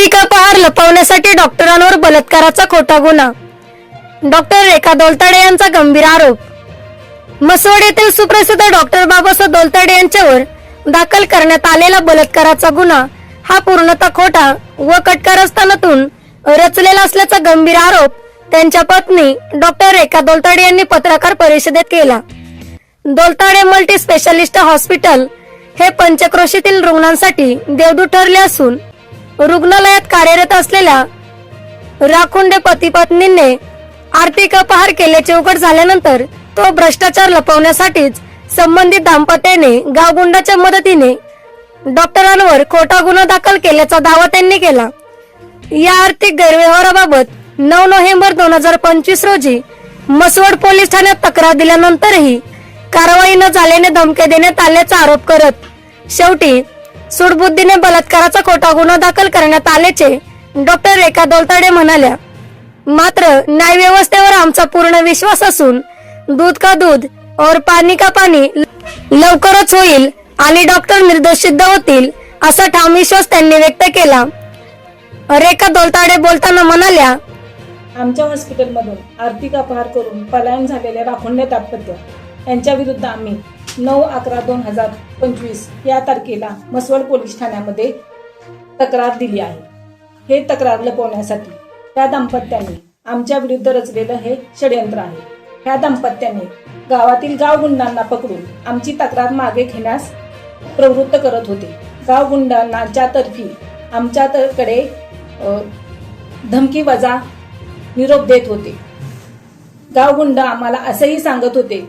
आर्थिक अपहार लपवण्यासाठी डॉक्टरांवर बलात्काराचा खोटा गुन्हा. डॉक्टर रेखा दोलताडे यांचा गंभीर आरोप. मसवड येथील सुप्रसिद्ध डॉक्टर बाबासाहेब दोलताडे यांच्यावर दाखल करण्यात आलेला बलात्काराचा गुन्हा हा पूर्णतः खोटा व कटकारस्थानातून रचलेला असल्याचा गंभीर आरोप त्यांच्या पत्नी डॉक्टर रेखा दोलताडे यांनी पत्रकार परिषदेत केला. दोलताडे मल्टी स्पेशालिस्ट हॉस्पिटल हे पंचक्रोशीतील रुग्णांसाठी देवदूत ठरले असून रुग्णालयात कार्यरत असलेल्या राखुंडे पती पत्नींनी आर्थिक अपहार केल्याचे उघड झाल्यानंतर तो भ्रष्टाचार लपवण्यासाठीच संबंधित दाम्पत्याने गावगुंडाच्या मदतीने डॉक्टरांवर खोटा गुन्हा दाखल केल्याचा दावा त्यांनी केला. या आर्थिक गैरव्यवहाराबाबत नऊ नोव्हेंबर दोन हजार पंचवीस रोजी मसवड पोलीस ठाण्यात तक्रार दिल्यानंतरही कारवाई न झाल्याने धमके देण्यात आल्याचा आरोप करत शेवटी सुडबुद्धीने बलात्काराचा खोटा गुन्हा दाखल करण्यात आल्याचे डॉक्टर रेखा दोलताडे म्हणाल्या. मात्र न्याय व्यवस्थेवर आमचा पूर्ण विश्वास असून दूध का दूध और पाणी का पाणी लवकरच होईल आणि डॉक्टर निर्दोष सिद्ध होतील असा ठाम विश्वास त्यांनी व्यक्त केला. रेखा दोलताडे बोलताना म्हणाल्या आमच्या हॉस्पिटलमधून आर्थिक अपहार करून पलायन झालेल्या राखोंडे दाम्पत्य यांच्या विरुद्ध आम्ही नऊ अकरा दोन हजार पंचवीस या तारखेला मसवड पोलीस ठाण्यामध्ये तक्रार दिली आहे. हे तक्रार लपवण्यासाठी त्या दाम्पत्याने आमच्या विरुद्ध रचलेलं हे षडयंत्र आहे. ह्या दाम्पत्याने गावातील गावगुंडांना पकडून आमची तक्रार मागे घेण्यास प्रवृत्त करत होते. गावगुंडांनाच्यातर्फी आमच्याकडे धमकी वजा निरोप देत होते. गावगुंड आम्हाला असंही सांगत होते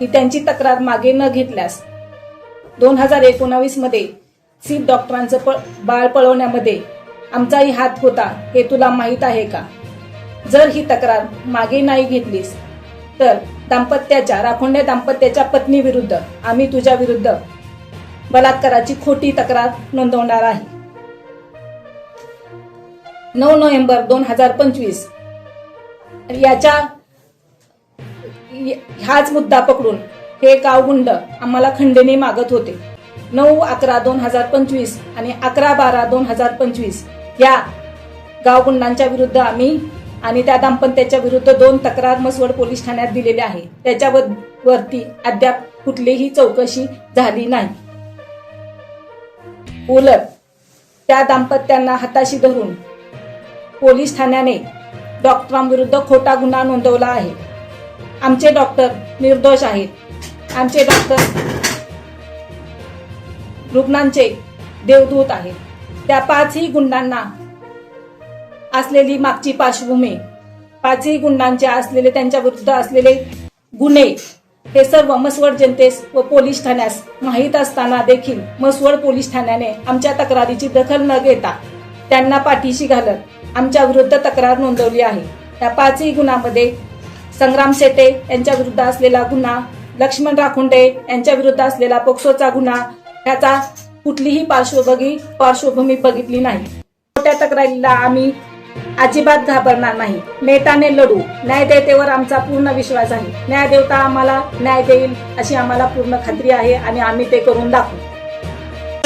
ही त्यांची तक्रार मागे न घेतल्यास दोन हजार एकोणावीसमध्ये सीप डॉक्टरांचं प बाळ पळवण्यामध्ये आमचाही हात होता हे तुला माहीत आहे का? जर ही तक्रार मागे नाही घेतलीस तर दाम्पत्याच्या राखोंड्या दाम्पत्याच्या पत्नी विरुद्ध आम्ही तुझ्या विरुद्ध बलात्काराची खोटी तक्रार नोंदवणार आहे. नऊ नोव्हेंबर दोन हजार पंचवीस याच्या हाच मुद्दा पकडून हे गावगुंड आम्हाला खंडणी मागत होते. नऊ अकरा दोन हजार पंचवीस आणि अकरा बारा दोन हजार पंचवीस या गावगुंडांच्या विरुद्ध आम्ही आणि त्या दाम्पत्याच्या विरुद्ध दोन तक्रार मसवड पोलीस ठाण्यात दिलेल्या आहे. त्याच्यावर वरती अद्याप कुठलीही चौकशी झाली नाही. उलट त्या दाम्पत्यांना हाताशी धरून पोलीस ठाण्याने डॉक्टरांविरुद्ध खोटा गुन्हा नोंदवला आहे. आमचे डॉक्टर निर्दोष आहेत. आमचे डॉक्टर रुग्णांचे देवदूत आहेत. त्या पाचही गुंडांना असलेली मागची पार्श्वभूमी पाचही गुंडांचे असलेले त्यांच्या विरुद्ध असलेले गुन्हे हे सर्व मसवड जनतेस व पोलीस ठाण्यास माहीत असताना देखील मसवड पोलीस ठाण्याने आमच्या तक्रारीची दखल न घेता त्यांना पाठीशी घालत आमच्या विरुद्ध तक्रार नोंदवली आहे. त्या पाचही गुणांमध्ये संग्राम शेटे यांच्या विरुद्ध असलेला गुन्हा लक्ष्मण राखुंडे यांच्या विरुद्ध असलेला पोक्सोचा गुन्हा ह्याचा कुठलीही पार्श्वभूमी पार्श्वभूमी बघितली नाही. छोट्या तक्रारीला आम्ही अजिबात घाबरणार नाही. नेटाने लढू. न्यायदेवतेवर आमचा पूर्ण विश्वास आहे. न्यायदेवता आम्हाला न्याय देईल अशी आम्हाला पूर्ण खात्री आहे आणि आम्ही ते करून दाखवू.